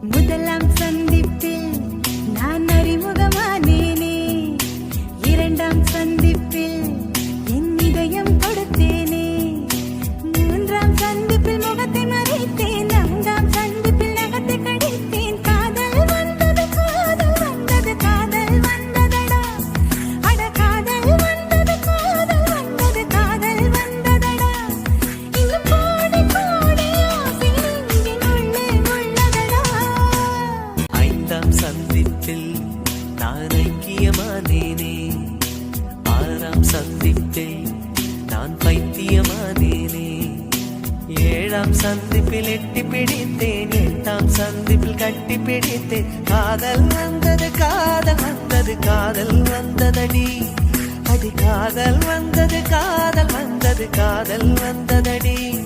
முதலாம் சந்திப்பில் நான் அறிமுகமானேனே. இரண்டாம் சந்திப்பில் நான் ஐக்கியமானேனே. ஆறாம் சந்திப்பில் நான் பைத்தியமானேனே. ஏழாம் சந்திப்பில் எட்டி பிடித்தேன் எட்டாம் சந்திப்பில் கட்டி பிடித்தேன். காதல் வந்தது காதல் வந்தது காதல் வந்ததடி. அடி காதல் வந்தது காதல் வந்தது காதல் வந்ததடி.